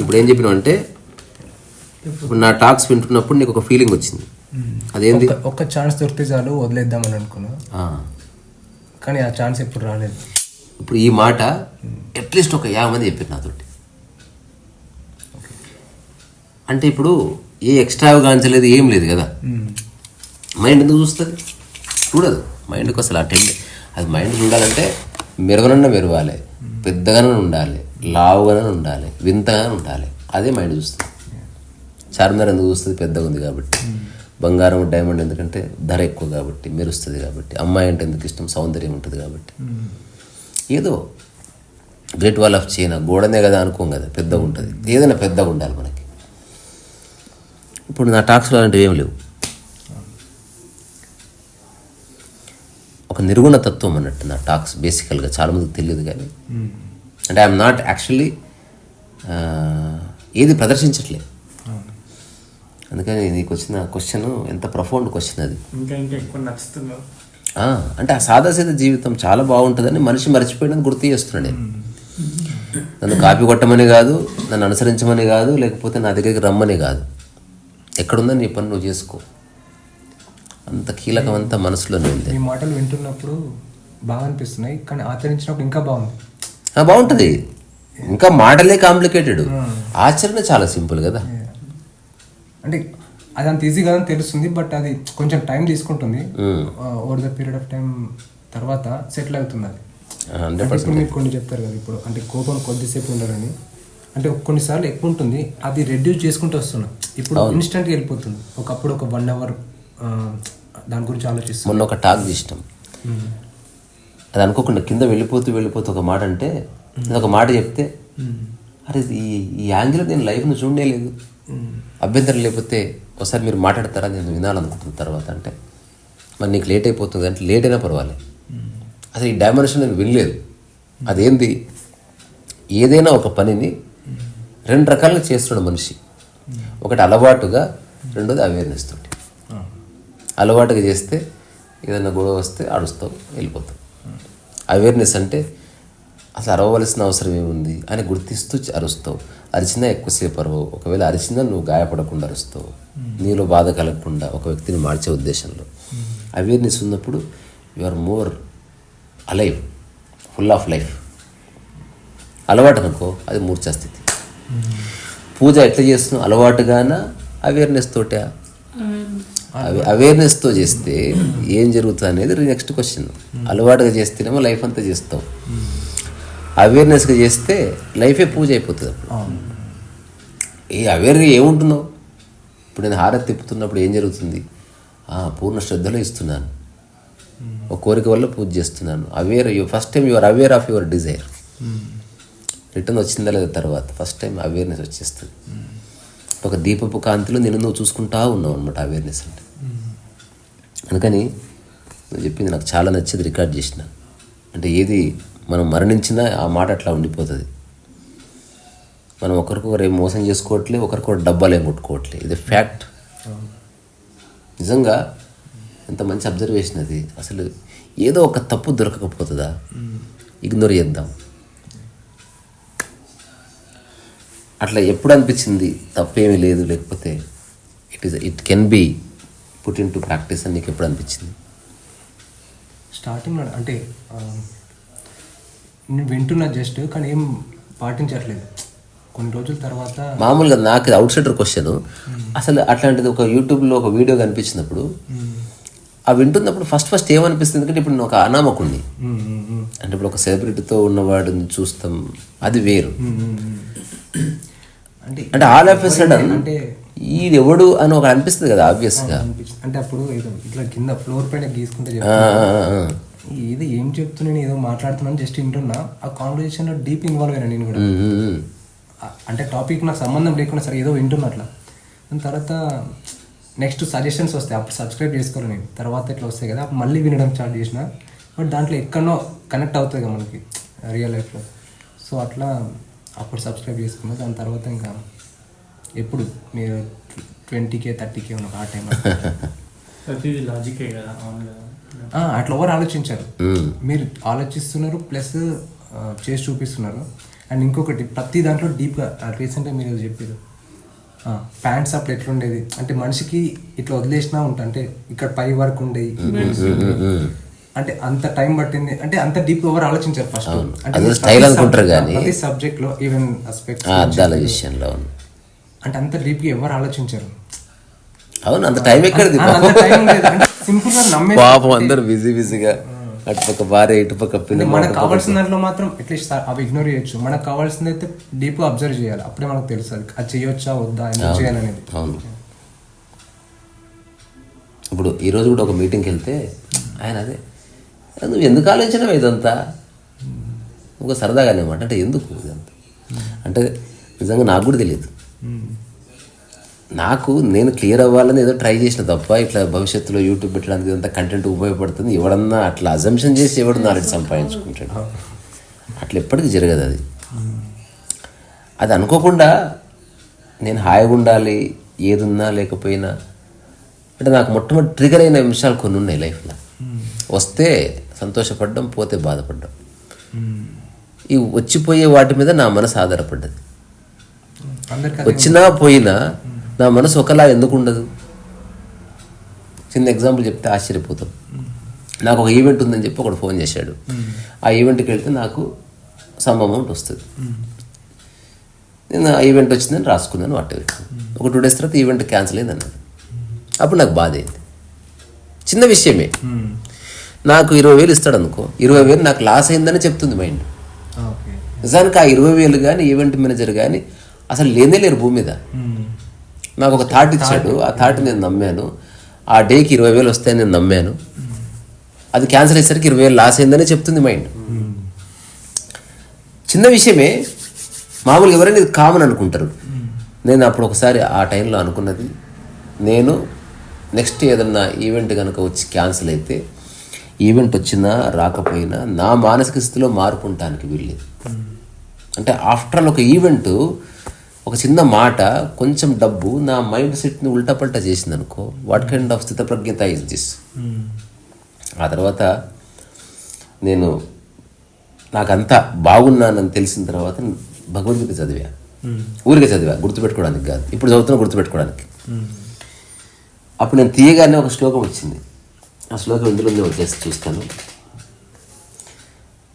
ఇప్పుడు ఏం చెప్పినావు అంటే ఇప్పుడు నా టాక్స్ వింటున్నప్పుడు నీకు ఒక ఫీలింగ్ వచ్చింది. అదేంది? ఒక్క- ఛాన్స్ దొరికితే చాలు వదిలేద్దామని అనుకున్నా. కానీ ఆ ఛాన్స్ ఎప్పుడు రాలేదు. ఇప్పుడు ఈ మాట అట్లీస్ట్ ఒక యాభై మంది చెప్పారు నాతోటి. అంటే ఇప్పుడు ఏ ఎక్స్ట్రా గాంచలేదు ఏం లేదు కదా. మైండ్ ఎందుకు చూస్తుంది? చూడదు. మైండ్కి అసలు అటెండ్ అది మైండ్ చూడాలంటే మెరుగనన్న మెరవాలి పెద్దగానే ఉండాలి. లావుగానే ఉండాలి వింతగానే ఉండాలి. అదే మైండ్ చూస్తుంది. చార్మినార్ ఎందుకు చూస్తుంది పెద్దగా ఉంది కాబట్టి. బంగారం డైమండ్ ఎందుకంటే ధర ఎక్కువ కాబట్టి మెరుస్తుంది కాబట్టి. అమ్మాయి అంటే ఎందుకు ఇష్టం? సౌందర్యం ఉంటుంది కాబట్టి. ఏదో గ్రేట్ వాల్ ఆఫ్ చైనా గోడనే కదా అనుకోం కదా పెద్దగా ఉంటుంది. ఏదైనా పెద్దగా ఉండాలి మనకి. ఇప్పుడు నా టాక్స్లో అలాంటివి ఏం లేవు. ఒక నిర్గుణ తత్వం అన్నట్టు నా టాక్స్ బేసికల్గా చాలామందికి తెలియదు కానీ అంటే ఐఎమ్ నాట్ యాక్చువల్లీ ఏది ప్రదర్శించట్లే అందుకని నీకు వచ్చిన క్వశ్చన్ ఎంత ప్రఫౌండ్ క్వశ్చన్ అది. అంటే ఆ సాదాసీద జీవితం చాలా బాగుంటుందని మనిషి మర్చిపోయినది గుర్తు చేస్తున్నాను నేను. నన్ను కాపీ కొట్టమని కాదు నన్ను అనుసరించమని కాదు లేకపోతే నా దగ్గరికి రమ్మని కాదు. ఎక్కడుందో నీ పని నువ్వు చేసుకో. అంత కీలకం అంతా మనసులోనే ఉంది. ఈ మాటలు వింటున్నప్పుడు బాగా అనిపిస్తున్నాయి కానీ ఆచరించినప్పుడు ఇంకా బాగుంది. బాగుంటుంది. ఇంకా మాటలే కాంప్లికేటెడ్. ఆచరణ చాలా సింపుల్ కదా. అంటే అది అంత ఈజీ కాదని తెలుస్తుంది బట్ అది కొంచెం టైం తీసుకుంటుంది. Over the period of time తర్వాత సెటిల్ అవుతుంది అది. ఇప్పుడు మీరు కొన్ని చెప్తారు కదా ఇప్పుడు అంటే కోపం కొద్దిసేపు ఉండాలని. అంటే కొన్నిసార్లు ఎక్కువ ఉంటుంది అది రెడ్యూస్ చేసుకుంటూ వస్తున్నా. ఇప్పుడు ఇన్స్టెంట్గా వెళ్ళిపోతుంది. ఒకప్పుడు ఒక వన్ అవర్ దాని గురించి ఆలోచిస్తాం మొన్న ఒక టాక్ చేసినాం. అది అనుకోకుండా కింద వెళ్ళిపోతూ వెళ్ళిపోతూ ఒక మాట అంటే నేను ఒక మాట చెప్తే అరే ఈ ఈ యాంగిల్ నేను లైఫ్ను చూడనే లేదు. అభ్యంతరం లేకపోతే ఒకసారి మీరు మాట్లాడతారా నేను వినాలనుకుంటున్న తర్వాత అంటే మరి నీకు లేట్ అయిపోతుంది అంటే లేట్ అయినా పర్వాలేదు అసలు ఈ డైమెన్షన్ నేను వినలేదు. అదేంది? ఏదైనా ఒక పనిని రెండు రకాలుగా చేస్తున్నాడు మనిషి. ఒకటి అలవాటుగా రెండోది అవేర్నెస్ తోటి. అలవాటుగా చేస్తే ఏదైనా గొడవ వస్తే అడుస్తావు వెళ్ళిపోతావు. అవేర్నెస్ అంటే అసలు అరవవలసిన అవసరం ఏముంది అని గుర్తిస్తూ అరుస్తావు. అరిచినా ఎక్కువసేపు అరవవు. ఒకవేళ అరిచినా నువ్వు గాయపడకుండా అరుస్తావు. నీలో బాధ కలగకుండా ఒక వ్యక్తిని మార్చే ఉద్దేశంలో. అవేర్నెస్ ఉన్నప్పుడు you are more alive full of life అలవాటు అనుకో అది మూర్ఛా స్థితి. పూజ ఎట్లా చేస్తున్నావు? అలవాటుగానా? అవేర్నెస్ తోటా? అవి అవేర్నెస్తో చేస్తే ఏం జరుగుతుంది అనేది నెక్స్ట్ క్వశ్చన్ అలవాటుగా చేస్తేనేమో లైఫ్ అంతా చేస్తావు అవేర్నెస్గా చేస్తే లైఫే పూజ అయిపోతుంది అప్పుడు. ఏ అవేర్గా ఏముంటున్నావు ఇప్పుడు నేను హారతి తిప్పుతున్నప్పుడు ఏం జరుగుతుంది? పూర్ణ శ్రద్ధలో ఇస్తున్నాను. ఒక కోరిక వల్ల పూజ చేస్తున్నాను. Aware you first time your aware of your desire return వచ్చిందా లేదా తర్వాత? ఫస్ట్ టైం అవేర్నెస్ వచ్చేస్తుంది. ఒక దీపపు కాంతిలో నేను నువ్వు చూసుకుంటా ఉన్నావు అనమాట అవేర్నెస్ అంటే. అందుకని నువ్వు చెప్పింది నాకు చాలా నచ్చింది రికార్డ్ చేసిన. అంటే ఏది మనం మరణించినా ఆ మాట అట్లా ఉండిపోతుంది. మనం ఒకరికొకరు ఏం మోసం చేసుకోవట్లే ఒకరికొకరు డబ్బాలు ఏం కొట్టుకోవట్లే. ఇది ఫ్యాక్ట్. నిజంగా ఎంత మంచి అబ్జర్వేషన్ అది. అసలు ఏదో ఒక తప్పు దొరకకపోతుందా? ఇగ్నోర్ చేద్దాం. అట్లా ఎప్పుడు అనిపించింది తప్పేమీ లేదు. లేకపోతే it is it can be put in to practice అని నీకు ఎప్పుడు అనిపించింది స్టార్టింగ్లో అంటే నేను వింటున్నా జస్ట్ కానీ ఏం పాటించట్లేదు. కొన్ని రోజుల తర్వాత మామూలుగా నాకు అవుట్ సైడర్ క్వశ్చన్ అసలు అట్లాంటిది ఒక యూట్యూబ్లో ఒక వీడియో కనిపించినప్పుడు ఆ వింటున్నప్పుడు ఫస్ట్ ఫస్ట్ ఏమనిపిస్తుంది? ఎందుకంటే ఇప్పుడు ఒక అనామకుణ్ణి. ఉమ్, ఉమ్, అంటే ఇప్పుడు ఒక సెలబ్రిటీతో ఉన్నవాడిని చూస్తాం. అది వేరు. అంటే అంటే ఆల్ ఆఫ్ ఎ సడన్ అంటే ఇది ఎవడు అని ఒక అనిపిస్తుంది కదా ఆబ్వియస్గా అంటే అప్పుడు ఇట్లా కింద ఫ్లోర్ పైన గీసుకుంటే. ఇది ఏం చెప్తున్నాను ఏదో మాట్లాడుతున్నాను జస్ట్ వింటున్నా. ఆ కాన్వర్జేషన్లో డీప్ ఇన్వాల్వ్ అయినా నేను కూడా. అంటే టాపిక్ నాకు సంబంధం లేకుండా సరే ఏదో వింటున్నా అట్లా. దాని తర్వాత నెక్స్ట్ సజెషన్స్ వస్తాయి. అప్పుడు సబ్స్క్రైబ్ చేసుకోవాలి నేను. తర్వాత ఇట్లా వస్తాయి కదా మళ్ళీ వినడం స్టార్ట్ చేసిన. బట్ దాంట్లో ఎక్కడనో కనెక్ట్ అవుతుంది కదా మనకి రియల్ లైఫ్లో సో అట్లా అప్పుడు సబ్స్క్రైబ్ చేసుకున్నా దాని తర్వాత ఇంకా ఎప్పుడు మీరు ట్వంటీకే థర్టీకే ఉన్న ఆ టైంలో లాజికే కదా అట్లా ఎవరు ఆలోచించారు. మీరు ఆలోచిస్తున్నారు ప్లస్ చేసి చూపిస్తున్నారు. అండ్ ఇంకొకటి ప్రతి దాంట్లో డీప్గా రీసెంట్గా మీరు చెప్పారు ప్యాంట్స్ అప్పుడు ఎట్లుండేది? అంటే మనిషికి ఇట్లా వదిలేసినా ఉంటా అంటే ఇక్కడ పై వరకు ఉండేది అంటే అంత టైం పట్టింది అంటే అంత డీప్ ఎవరు ఆలోచించారు ఫస్ట్ అంటే ప్రతి అనుకుంటారు కానీ. ప్రతి సబ్జెక్ట్లో ఈవెన్ అస్పెక్ట్ అద్దాల విషయంలో అంటే అంత డీప్గా ఎవరు ఆలోచించారు. అవును అంత టైం ఎక్కడిది ఆ, అంత టైం లేదు. అంటే సింపుల్గా నమ్మే పాపం అందరు బిజీ బిజీగా అటుపక్క భార్య ఇటుపక్క పిల్లలు మనకు కావాల్సిన దాంట్లో మాత్రం అట్లీస్ట్ అవి ఇగ్నోర్ చేయొచ్చు. మనకు కావాల్సింది అయితే డీప్ అబ్జర్వ్ చేయాలి. అప్పుడే మనకు తెలుసు అది అది చేయొచ్చా వద్దా ఎందుకు చేయాలనేది. అవును. ఇప్పుడు ఈరోజు కూడా ఒక మీటింగ్కి వెళ్తే ఆయన అదే నువ్వు ఎందుకు ఆలోచన ఇదంతా? ఒక సరదాగానే మాట అంటే ఎందుకు ఇదంతా? అంటే నిజంగా నాకు కూడా తెలియదు. నాకు నేను క్లియర్ అవ్వాలని ఏదో ట్రై చేసిన తప్ప ఇట్లా భవిష్యత్తులో యూట్యూబ్ పెట్టడానికి ఇదంతా కంటెంట్ ఉపయోగపడుతుంది ఎవడన్నా అట్లా అజంప్షన్ చేసి ఎవడు నాలెడ్జ్ సంపాదించుకుంటాడు. అట్లా ఎప్పటికీ జరగదు అది. అది అనుకోకుండా నేను హాయిగా ఉండాలి ఏది ఉన్నా లేకపోయినా. అంటే నాకు మొట్టమొదటి ట్రిగర్ అయిన అంశాలు కొన్ని ఉన్నాయి లైఫ్లో. వస్తే సంతోషపడ్డం పోతే బాధపడ్డం. ఈ వచ్చిపోయే వాటి మీద నా మనసు ఆధారపడ్డది. వచ్చినా పోయినా నా మనసు ఒకలా ఎందుకు ఉండదు? చిన్న ఎగ్జాంపుల్ చెప్తే ఆశ్చర్యపోతాం. నాకు ఒక ఈవెంట్ ఉందని చెప్పి ఒకడు ఫోన్ చేశాడు. ఆ ఈవెంట్కి వెళ్తే నాకు సమ్ అమౌంట్ వస్తుంది. నేను ఆ ఈవెంట్ వచ్చిందని రాసుకున్నాను వాటి ఒక టూ డేస్ తర్వాత ఈవెంట్ క్యాన్సిల్ అయింది అన్నాడు అప్పుడు నాకు బాధ అయింది. చిన్న విషయమే. నాకు ఇరవై వేలు ఇస్తాడు అనుకో. ఇరవై వేలు నాకు లాస్ అయిందని చెప్తుంది మైండ్ నిజానికి ఆ ఇరవై వేలు కానీ ఈవెంట్ మేనేజర్ కానీ అసలు లేనే లేరు భూమి మీద. నాకు ఒక థాట్ ఇచ్చాడు. ఆ థాట్ నేను నమ్మాను. ఆ డేకి ఇరవై వేలు వస్తాయని నేను నమ్మాను. అది క్యాన్సిల్ అయ్యేసరికి ఇరవై వేలు లాస్ అయిందని చెప్తుంది మైండ్ చిన్న విషయమే మామూలుగా ఎవరైనా ఇది కామన్ అనుకుంటారు. నేను అప్పుడు ఒకసారి ఆ టైంలో అనుకున్నది నేను నెక్స్ట్ ఏదన్నా ఈవెంట్ కనుక వచ్చి క్యాన్సిల్ అయితే ఈవెంట్ వచ్చినా రాకపోయినా నా మానసిక స్థితిలో మార్పు ఉండటానికి వీల్లేదు. అంటే ఆఫ్టర్ ఆల్ ఒక ఈవెంట్ ఒక చిన్న మాట కొంచెం డబ్బు నా మైండ్ సెట్ని ఉల్టాపల్టా చేసింది అనుకో వాట్ కైండ్ ఆఫ్ స్థితప్రజ్ఞత ఇస్ దిస్ ఆ తర్వాత నేను నాకంతా బాగున్నానని తెలిసిన తర్వాత భగవద్గీత చదివా. ఊరికే చదివా గుర్తుపెట్టుకోవడానికి కాదు. ఇప్పుడు చదువుతున్నా గుర్తుపెట్టుకోవడానికి. అప్పుడు నేను తీయగానే ఒక శ్లోకం వచ్చింది. ఆ శ్లోకం ఎందులో ఉందో వచ్చేసి చూస్తాను.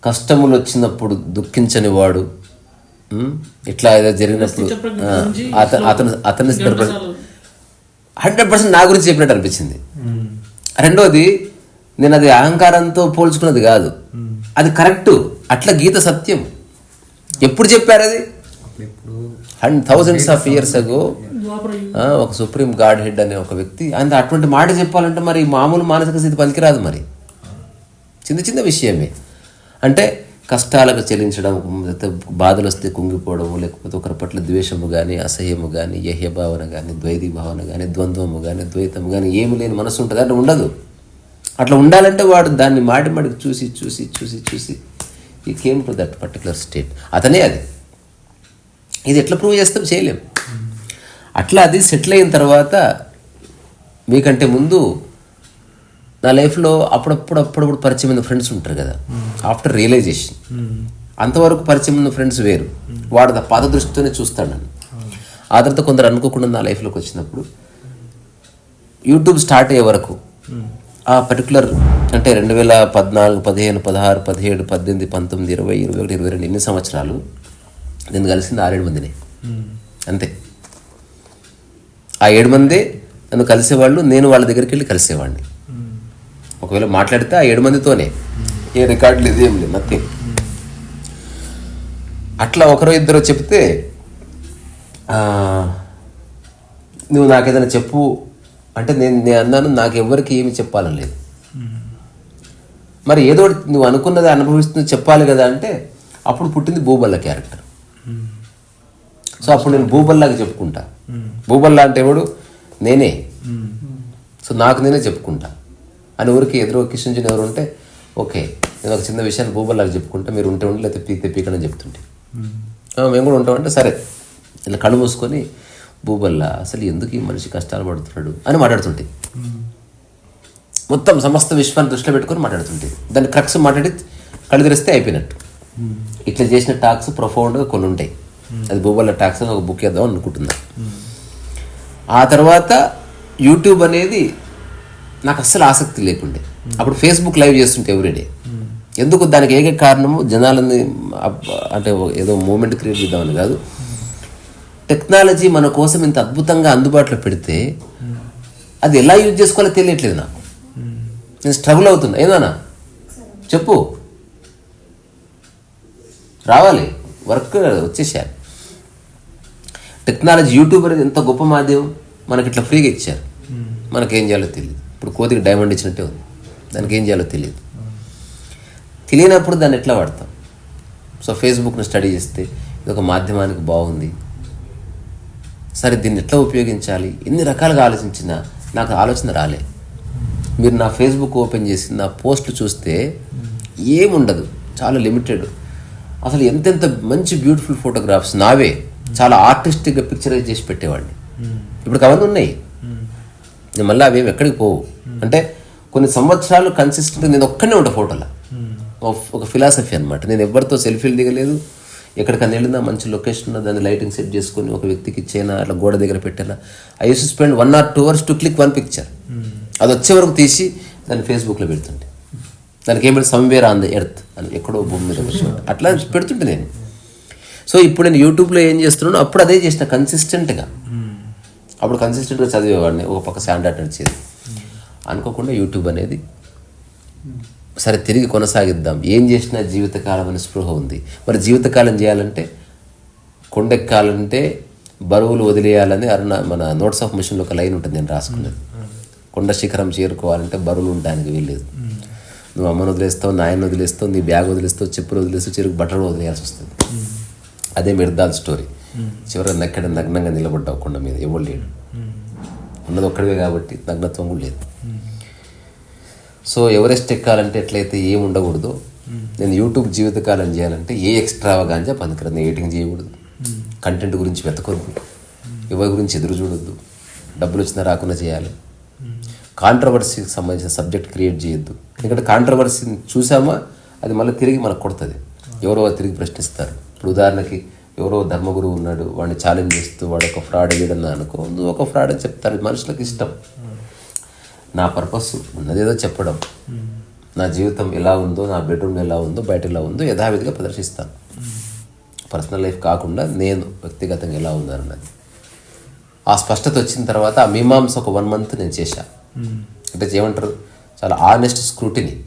కష్టములు వచ్చినప్పుడు దుఃఖించని వాడు ఇట్లా ఏదో జరిగినప్పుడు అతను అతన్ని హండ్రెడ్ పర్సెంట్ నా గురించి చెప్పినట్టు అనిపించింది. రెండోది నేను అది అహంకారంతో పోల్చుకున్నది కాదు. అది కరెక్ట్ అట్లా గీత సత్యం. ఎప్పుడు చెప్పారు అది? And thousands of years ago ఒక సుప్రీం గాడ్ హెడ్ అనే ఒక వ్యక్తి అంత అటువంటి మాట చెప్పాలంటే మరి మామూలు మానసిక స్థితి పనికిరాదు మరి. చిన్న చిన్న విషయమే. అంటే కష్టాలకు చెల్లించడం లేకపోతే బాధలు వస్తే కుంగిపోవడం లేకపోతే ఒకరి పట్ల ద్వేషము కానీ అసహ్యము కానీ యహ్య భావన కానీ ద్వైతి భావన కానీ ద్వంద్వము కానీ ద్వైతము కానీ ఏమి లేని మనసు ఉంటుంది. అంటే ఉండదు. అట్లా ఉండాలంటే వాడు దాన్ని మాటి మాటికి చూసి చూసి చూసి చూసి ఈ came to that particular state. అతనే అది. ఇది ఎట్లా ప్రూవ్ చేస్తాం? చేయలేం. అట్లా అది సెటిల్ అయిన తర్వాత మీకంటే ముందు నా లైఫ్లో అప్పుడప్పుడు అప్పుడప్పుడు పరిచయం ఉన్న ఫ్రెండ్స్ ఉంటారు కదా. After realization. అంతవరకు పరిచయం ఉన్న ఫ్రెండ్స్ వేరు. వాడు దా- పాత దృష్టితోనే చూస్తాడు నన్ను ఆ తర్వాత కొందరు అనుకోకుండా నా లైఫ్లోకి వచ్చినప్పుడు యూట్యూబ్ స్టార్ట్ అయ్యే వరకు ఆ పర్టికులర్ అంటే రెండు వేల పద్నాలుగు పదిహేను పదహారు పదిహేడు పద్దెనిమిది పంతొమ్మిది ఇరవై ఇరవై ఒకటి ఇరవై రెండు ఎన్ని సంవత్సరాలు? నేను కలిసింది ఆరేడు మందిని. అంతే. ఆ ఏడు మందే నన్ను కలిసేవాళ్ళు నేను వాళ్ళ దగ్గరికి వెళ్ళి కలిసేవాడిని. ఒకవేళ మాట్లాడితే ఆ ఏడు మందితోనే. ఏ రికార్డులు ఇదేం లేదు నథింగ్ అట్లా ఒకరో ఇద్దరు చెప్తే ఆ, నువ్వు నాకు ఏదైనా చెప్పు. అంటే నేను నేను అన్నాను నాకు ఎవరికి ఏమి చెప్పాలని లేదు. మరి ఏదో ఒకటి నువ్వు అనుకున్నది అనుభవిస్తుంది చెప్పాలి కదా అంటే అప్పుడు పుట్టింది భూబల్ల క్యారెక్టర్. సో అప్పుడు నేను భూబల్లాగా చెప్పుకుంటా. భూబల్లా అంటే ఎవడు నేనే. సో నాకు నేనే చెప్పుకుంటా. అని ఊరికి ఎదురు కిషన్ ఎవరు ఉంటే ఓకే నేను ఒక చిన్న విషయాన్ని భూబల్లాగా చెప్పుకుంటా మీరు ఉంటే ఉండి లేకపోతే పీతే పీకని చెప్తుంటే. మేము కూడా ఉంటామంటే సరే ఇలా కళ్ళు మూసుకొని భూబల్లా అసలు ఎందుకు ఈ మనిషి కష్టాలు పడుతున్నాడు అని మాట్లాడుతుంటే. మొత్తం సమస్త విశ్వాన్ని దృష్టిలో పెట్టుకొని మాట్లాడుతుంటే. దాన్ని క్రక్స్ మాట్లాడి కళ్ళు తెరిస్తే అయిపోయినట్టు. ఇట్లా చేసిన టాక్స్ ప్రొఫౌండ్గా కొన్ని ఉంటాయి అది భూబల్ల టాక్స్ అని ఒక బుక్ వేద్దాం అనుకుంటున్నాను ఆ తర్వాత యూట్యూబ్ అనేది నాకు అస్సలు ఆసక్తి లేకుండే. అప్పుడు ఫేస్బుక్ లైవ్ చేస్తుంటే ఎవ్రీడే. ఎందుకు దానికి ఏకైక కారణము? జనాలని అంటే ఏదో మూమెంట్ క్రియేట్ చేద్దామని కాదు. టెక్నాలజీ మన కోసం ఇంత అద్భుతంగా అందుబాటులో పెడితే అది ఎలా యూజ్ చేసుకోవాలో తెలియట్లేదు నాకు. నేను స్ట్రగుల్ అవుతున్నా. ఏందన్నా చెప్పు. రావాలి. వర్క్ వచ్చేసారు. టెక్నాలజీ యూట్యూబ్ అనేది ఎంత గొప్ప మాధ్యమం? మనకి ఇట్లా ఫ్రీగా ఇచ్చారు. మనకేం చేయాలో తెలియదు ఇప్పుడు కోతికి డైమండ్ ఇచ్చినట్టే ఉంది. దానికి ఏం చేయాలో తెలియదు తెలియనప్పుడు దాన్ని ఎట్లా వాడతాం? సో ఫేస్బుక్ను స్టడీ చేస్తే ఇది ఒక మాధ్యమానికి బాగుంది. సరే దీన్ని ఎట్లా ఉపయోగించాలి? ఎన్ని రకాలుగా ఆలోచించినా నాకు ఆలోచన రాలే. మీరు నా ఫేస్బుక్ ఓపెన్ చేసి నా పోస్టులు చూస్తే ఏముండదు. చాలా లిమిటెడ్ అసలు ఎంతెంత మంచి బ్యూటిఫుల్ ఫోటోగ్రాఫ్స్ నావే. చాలా ఆర్టిస్టిక్గా పిక్చరైజ్ చేసి పెట్టేవాడిని. ఇప్పుడు అవన్నీ ఉన్నాయి. నేను మళ్ళీ అవేమి ఎక్కడికి పోవు. అంటే కొన్ని సంవత్సరాలు కన్సిస్టెంట్ నేను ఒక్కనే ఉంటా ఫోటోలో ఒక- ఫిలాసఫీ అనమాట నేను ఎవరితో సెల్ఫీలు దిగలేదు. ఎక్కడికన్నా వెళ్ళినా మంచి లొకేషన్ దాన్ని లైటింగ్ సెట్ చేసుకొని ఒక వ్యక్తికి ఇచ్చేనా అట్లా గోడ దగ్గర పెట్టేనా. I use spend one or two hours to click one picture అది వచ్చే వరకు తీసి దాన్ని ఫేస్బుక్లో పెడుతుంటే దానికి ఏమిటి సమ్వేర్ ఆన్ ద ఎర్త్ అని ఎక్కడో భూమి మీద. అట్లా పెడుతుంటే నేను. సో ఇప్పుడు నేను యూట్యూబ్లో ఏం చేస్తున్నాను అప్పుడు అదే చేసిన కన్సిస్టెంట్గా అప్పుడు కన్సిస్టెంట్గా చదివేవాడిని ఒక పక్క స్టాండర్డ్ నడిచేది. అనుకోకుండా యూట్యూబ్ అనేది సరే తిరిగి కొనసాగిద్దాం. ఏం చేసినా జీవితకాలం అనే స్పృహ ఉంది. మరి జీవితకాలం చేయాలంటే కొండెక్కాలంటే బరువులు వదిలేయాలని అరుణ మన నోట్స్ ఆఫ్ మిషన్లో ఒక లైన్ ఉంటుంది నేను రాసుకున్నది. కొండ శిఖరం చేరుకోవాలంటే బరువులు ఉండడానికి వీల్లేదు. నువ్వు అమ్మను వదిలేస్తావు నాయన వదిలేస్తావు నీ బ్యాగ్ వదిలేస్తావు చెప్పులు వదిలేస్తావు చెరుకు బట్టలు వదిలేయాల్సి వస్తుంది. అదే మిర్దాల్ స్టోరీ. చివరి నక్కడ నగ్నంగా నిలబడ్డావు కొండ మీద ఎవరు లేడు. ఉన్నది ఒక్కడివే కాబట్టి నగ్నత్వం కూడా లేదు. సో ఎవరెస్ట్ ఎక్కాలంటే ఎట్లయితే ఏం ఉండకూడదు. నేను యూట్యూబ్ జీవితకాలం చేయాలంటే ఏ ఎక్స్ట్రావగాంజా పనికిరాదు. ఎడిటింగ్ చేయకూడదు. కంటెంట్ గురించి వెతకూడదు. ఎవరి గురించి ఎదురు చూడొద్దు. డబ్బులు వచ్చినా రాకుండా చేయాలి. కాంట్రవర్సీకి సంబంధించిన సబ్జెక్ట్ క్రియేట్ చేయొద్దు. ఎందుకంటే కాంట్రవర్సీని చూసామా? అది మళ్ళీ తిరిగి మనకు కొడుతుంది. ఎవరో తిరిగి ప్రశ్నిస్తారు. ఇప్పుడు ఉదాహరణకి ఎవరో ధర్మగురువు ఉన్నాడు వాడిని ఛాలెంజ్ చేస్తూ వాడు ఒక ఫ్రాడ్ అయ్యాడని అనుకో నువ్వు ఒక ఫ్రాడ్ అని చెప్తారు మనుషులకు ఇష్టం. నా పర్పస్ ఉన్నదేదో చెప్పడం. నా జీవితం ఎలా ఉందో నా బెడ్రూమ్ ఎలా ఉందో బయట ఎలా ఉందో యథావిధిగా ప్రదర్శిస్తాను. పర్సనల్ లైఫ్ కాకుండా నేను వ్యక్తిగతంగా ఎలా ఉన్నానన్నది ఆ స్పష్టత వచ్చిన తర్వాత ఆ మీమాంస ఒక వన్ మంత్ నేను చేశా. అంటే ఏమంటారు? చాలా ఆనెస్ట్ స్క్రూటిని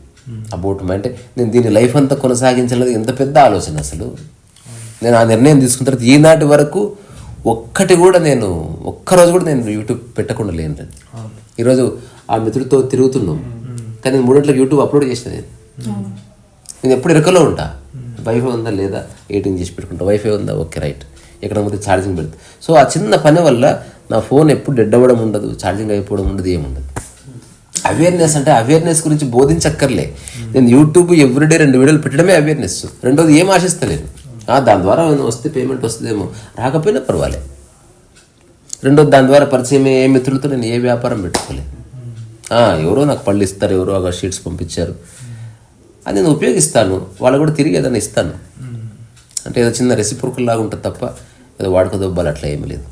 అబౌట్ అంటే నేను దీని లైఫ్ అంతా కొనసాగించలేదు ఎంత పెద్ద ఆలోచన అసలు. నేను ఆ నిర్ణయం తీసుకున్న తర్వాత ఈనాటి వరకు ఒక్కటి కూడా నేను ఒక్కరోజు కూడా నేను యూట్యూబ్ పెట్టకుండా లేను ఈరోజు ఆ మిత్రుడితో తిరుగుతున్నాం. కానీ నేను మూడింట్లోకి యూట్యూబ్ అప్లోడ్ చేసిన నేను. నేను ఎప్పుడు ఇరుకలో ఉంటా. వైఫై ఉందా లేదా? ఎయిటింగ్ చేసి పెట్టుకుంటా. వైఫై ఉందా? ఓకే రైట్ ఎక్కడ పోతే ఛార్జింగ్ పెడతా. సో ఆ చిన్న పని వల్ల నా ఫోన్ ఎప్పుడు డెడ్ అవ్వడం ఉండదు ఛార్జింగ్ అయిపోవడం ఉండదు ఏముండదు అవేర్నెస్ అంటే అవేర్నెస్ గురించి బోధించక్కర్లే. నేను యూట్యూబ్ ఎవ్రీడే రెండు వీడియోలు పెట్టడమే అవేర్నెస్ రెండోది ఏం ఆశిస్తలేను దాని ద్వారా వస్తే పేమెంట్ వస్తుందేమో. రాకపోయినా పర్వాలే. రెండోది దాని ద్వారా పరిచయం ఏ మిత్రులతో నేను ఏ వ్యాపారం పెట్టుకోలేదు ఎవరో నాకు పళ్ళు ఇస్తారు ఎవరో ఒక షీట్స్ పంపించారు. అది నేను ఉపయోగిస్తాను. వాళ్ళు కూడా తిరిగి ఏదైనా ఇస్తాను. అంటే ఏదో చిన్న రెసిప్రోకల్ లాగా ఉంటుంది తప్ప ఏదో వాడుక దొబ్బాలు అట్లా ఏమీ లేదు.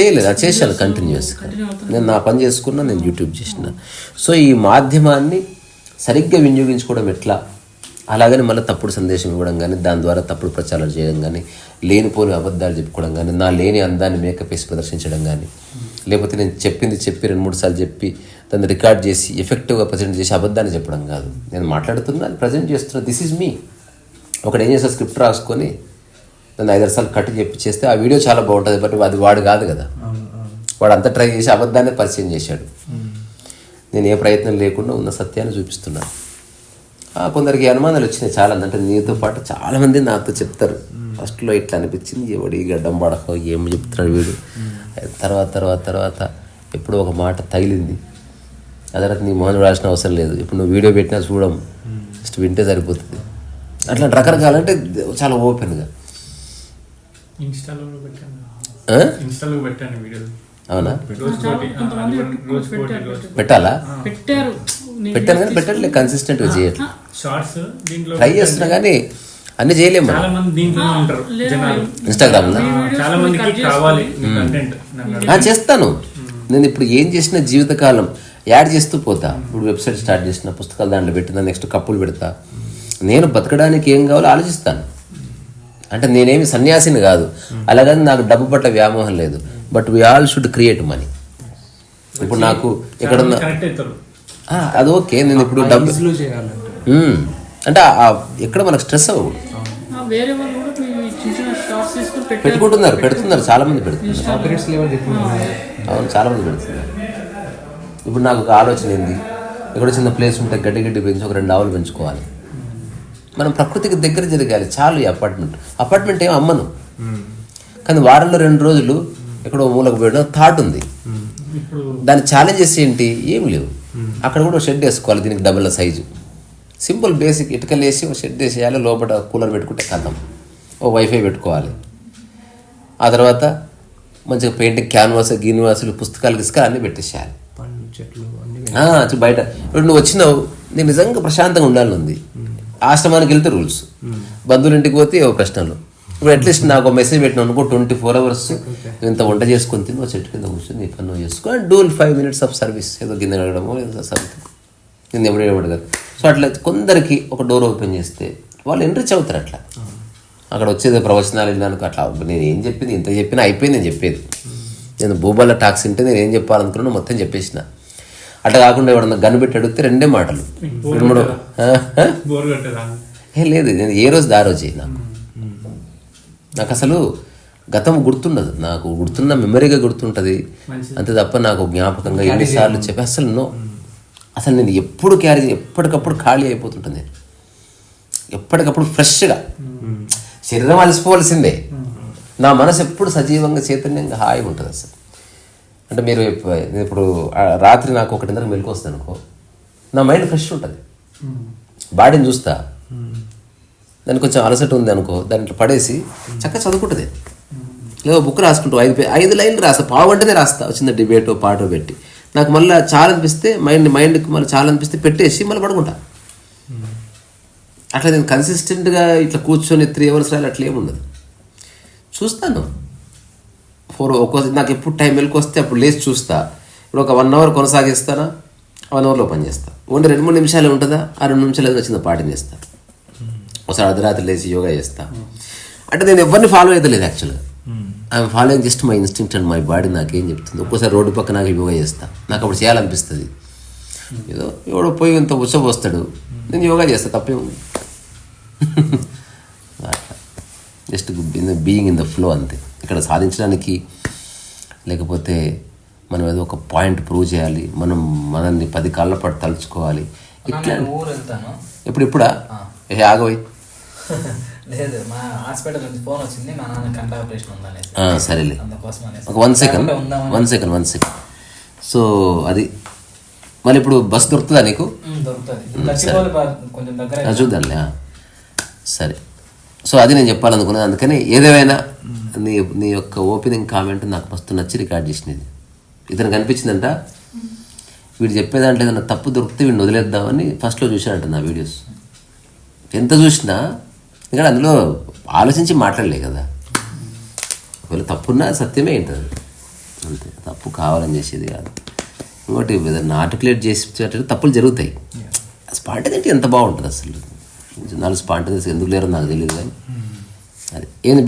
చేయలేదు. అది చేశాను కంటిన్యూస్ నేను నా పని చేసుకున్నా నేను యూట్యూబ్ చేసిన. సో ఈ మాధ్యమాన్ని సరిగ్గా వినియోగించుకోవడం ఎట్లా? అలాగని మళ్ళీ తప్పుడు సందేశం ఇవ్వడం కానీ దాని ద్వారా తప్పుడు ప్రచారం చేయడం కానీ లేనిపోని అబద్ధాలు చెప్పుకోవడం కానీ నా లేని అందాన్ని మేకప్ వేసి ప్రదర్శించడం కానీ లేకపోతే నేను చెప్పింది చెప్పి రెండు మూడు సార్లు చెప్పి దాన్ని రికార్డ్ చేసి ఎఫెక్టివ్గా ప్రజెంట్ చేసి అబద్ధాన్ని చెప్పడం కాదు. నేను మాట్లాడుతున్నా అది ప్రజెంట్ చేస్తున్నా. దిస్ ఈజ్ మీ ఒకడు ఏం చేస్తా స్క్రిప్ట్ రాసుకొని దాన్ని ఐదారు సార్లు కట్ చెప్పి చేస్తే ఆ వీడియో చాలా బాగుంటుంది బట్ అది వాడు కాదు కదా. వాడు అంతా ట్రై చేసి అబద్ధాన్ని పరిచయం చేశాడు. నేను ఏ ప్రయత్నం లేకుండా ఉన్న సత్యాన్ని చూపిస్తున్నాను. కొందరికి అనుమానాలు వచ్చినాయి చాలా అంటే నీతో పాటు చాలామంది నాతో చెప్తారు. ఫస్ట్లో ఇట్లా అనిపించింది. ఎవడి గడ్డం పడక ఏం చెప్తున్నాడు వీడు? తర్వాత తర్వాత తర్వాత ఎప్పుడో ఒక మాట తగిలింది. తర్వాత నీ మొహం రాసిన అవసరం లేదు. ఇప్పుడు నువ్వు వీడియో పెట్టినా చూడం. జస్ట్ వింటే సరిపోతుంది. అట్లా రకరకాల అంటే చాలా ఓపెన్గా. ఇన్స్టాలో పెట్టాను. ఆ? ఇన్స్టాలో పెట్టాను వీడియోలు. అవునా? పెట్టాలా? పెట్టారు. పెట్టాను కానీ పెట్టట్లే కన్సిస్టెంట్గా చేయట్లేదు షార్ట్స్ దీంట్లో ట్రై చేస్తున్నా కానీ అన్ని చేయలేము చాలా మంది దీంట్లో ఉంటారు జనాలు. ఇన్స్టాగ్రామ్ చాలా మందికి కావాలి కంటెంట్ చేస్తాను. నేను ఇప్పుడు ఏం చేసిన జీవితకాలం యాడ్ చేస్తూ పోతా. ఇప్పుడు వెబ్సైట్ స్టార్ట్ చేసిన పుస్తకాలు దాంట్లో పెట్టిన నెక్స్ట్ కప్పులు పెడతా. నేను బతకడానికి ఏం కావాలో ఆలోచిస్తాను. అంటే నేనేమి సన్యాసిని కాదు. అలాగని నాకు డబ్బు పట్ల వ్యామోహం లేదు. But we all should create money. ఇప్పుడు నాకు ఆ, అది ఓకే నేను ఇప్పుడు డబ్బు. అంటే ఎక్కడ మనకు స్ట్రెస్ అవ్వకూడదు. పెట్టుకుంటున్నారు పెడుతున్నారు చాలా మంది పెడుతున్నారు. అవును చాలా మంది పెడుతున్నారు. ఇప్పుడు నాకు ఒక ఆలోచన ఏంది? ఎక్కడ చిన్న ప్లేస్ ఉంటే గడ్డి గడ్డి పెంచి ఒక రెండు ఆవులు పెంచుకోవాలి. మనం ప్రకృతికి దగ్గర జరగాలి చాలు ఈ అపార్ట్మెంట్ అపార్ట్మెంట్ ఏం అమ్మను. కానీ వారంలో రెండు రోజులు ఎక్కడో మూలకు పోయడం థాట్ ఉంది. దాని ఛాలెంజెస్ ఏంటి? ఏం లేవు. అక్కడ కూడా షెడ్ వేసుకోవాలి దీనికి డబుల్ సైజు సింపుల్ బేసిక్ ఇటుకలు వేసి ఒక షెడ్ వేసేయాలి లోపల కూలర్ పెట్టుకుంటే కథం. ఓ వైఫై పెట్టుకోవాలి. ఆ తర్వాత మంచిగా పెయింటింగ్ క్యాన్వాస్ గీన్వాసులు పుస్తకాలు గిసుకాలు అన్నీ పెట్టేసేయాలి. చెట్లు బయట. ఇప్పుడు నువ్వు వచ్చినావు నీకు నిజంగా ప్రశాంతంగా ఉండాలని ఉంది. ఆశ్రమానికి వెళ్తే రూల్స్ బంధువుల ఇంటికి పోతే ఏవో ప్రశ్నలు. ఇప్పుడు అట్లీస్ట్ నాకు ఒక మెసేజ్ పెట్టిన అనుకో ట్వంటీ ఫోర్ అవర్స్ ఇంత వంట చేసుకొని తిని ఒక చెట్టు కింద కూర్చొని నీ పని చేసుకో and do five minutes of service ఏదో గిన్నె కడగడమో ఏదో సంథింగ్ నేను ఎప్పుడూ అడగదు సో అట్లా కొందరికి ఒక డోర్ ఓపెన్ చేస్తే వాళ్ళు ఎంట్రీచ్ అవుతారు అట్లా. అక్కడ వచ్చేది ప్రవచనాలు విన్నాను అట్లా నేను ఏం చెప్పింది ఇంత చెప్పినా అయిపోయింది నేను చెప్పేది. నేను భూబాల టాక్స్ ఉంటే నేను ఏం చెప్పాలనుకున్నాను మొత్తం చెప్పేసిన. అట్లా కాకుండా ఎవడన్నా గన్ను పెట్టి అడిగితే రెండే మాటలు. రెండు మూడు ఏ లేదు నేను ఏ రోజు దా రోజే నాకు. నాకు అసలు గతం గుర్తుండదు. నాకు గుర్తున్న మెమరీగా గుర్తుంటుంది. అంతే తప్ప నాకు జ్ఞాపకంగా ఎన్నిసార్లు చెప్పి అసలు నో. అసలు నేను ఎప్పుడు క్యారీ ఎప్పటికప్పుడు ఖాళీ అయిపోతుంటుంది. ఎప్పటికప్పుడు ఫ్రెష్గా శరీరం అలసిపోవలసిందే. నా మనసు ఎప్పుడు సజీవంగా చైతన్యంగా హాయిగా ఉంటుంది అసలు అంటే మీరు ఇప్పుడు రాత్రి నాకు ఒకటిన్నర మెలకు అనుకో నా మైండ్ ఫ్రెష్ ఉంటుంది. బాడీని చూస్తా. దానికి కొంచెం అలసట ఉంది అనుకో దాంట్లో పడేసి చక్కగా చదువుకుంటుంది. లేదా బుక్ రాసుకుంటూ ఐదు ఐదు లైన్లు రాస్తా పావు గంటనే రాస్తా చిన్న డిబేటో పాటో పెట్టి. నాకు మళ్ళీ చాలా అనిపిస్తే మైండ్ మైండ్కి మళ్ళీ చాలా అనిపిస్తే పెట్టేసి మళ్ళీ పడుకుంటా. అట్లా నేను కన్సిస్టెంట్గా ఇట్లా కూర్చొని త్రీ అవర్స్ రాయాలి అట్లా ఏముండదు చూస్తాను. ఫోర్ ఒక్కోసారి నాకు ఎప్పుడు టైం వెళ్ళి వస్తే అప్పుడు లేచి చూస్తా. ఇప్పుడు ఒక వన్ అవర్ కొనసాగిస్తానా? వన్ అవర్లో పనిచేస్తా ఓన్లీ రెండు మూడు నిమిషాలు ఉంటుందా? ఆ రెండు నిమిషాలు ఏదో వచ్చిందో పాటిని చేస్తా. ఒకసారి అర్ధరాత్రి లేచి యోగా చేస్తా. అంటే నేను ఎవరిని ఫాలో అవుతలేదు యాక్చువల్గా I'm following just my instinct and my body నాకేం చెప్తుంది. ఒక్కోసారి రోడ్డు పక్క నాకు యోగా చేస్తా. నాకు అప్పుడు చేయాలనిపిస్తుంది. ఏదో ఎవడో పోయి ఇంత ఉచ్చబోస్తాడు నేను యోగా చేస్తా తప్పేముంది just being in the flow అంతే. ఇక్కడ సాధించడానికి లేకపోతే మనం ఏదో ఒక పాయింట్ ప్రూవ్ చేయాలి. మనం మనల్ని పది కాళ్ళ పాటు తలుచుకోవాలి. ఇట్లా వెళ్తాను ఇప్పుడు ఆగోయ్ లేదు మా హాస్పిటల్ నుంచి ఫోన్ వచ్చింది మా నాన్న కంట ఆపరేషన్ ఉందనేసి. సరేలే. ఒక one second one second one second. So అది మళ్ళీ ఇప్పుడు బస్ దొరుకుతుందా నీకు? దొరుకుతుంది. చూద్దాంలే. సరే. సో అది నేను చెప్పాలనుకున్నాను అందుకని ఏదేమైనా నీ నీ యొక్క ఓపెనింగ్ కామెంట్ నాకు మస్తు నచ్చి రికార్డ్ చేసినది. ఇతనికి అనిపించిందంట వీడు చెప్పే దాంట్లో ఏదైనా తప్పు దొరికితే వీడిని వదిలేద్దామని ఫస్ట్లో చూశానంట నా వీడియోస్ ఎంత చూసినా ఇంకా అందులో ఆలోచించి మాట్లాడలే కదా. ఒకవేళ తప్పున్నా సత్యమే ఏంటది అంతే. తప్పు కావాలని చేసేది కాదు. ఇంకోటి ఏదైనా ఆర్టికులేట్ చేసి తప్పులు జరుగుతాయి. స్పాంటనిటీ ఎంత బాగుంటుంది అసలు? నాలుగు స్పాంటనిటీస్ ఎందుకు లేరో నాకు తెలియదు కానీ. అది ఏంది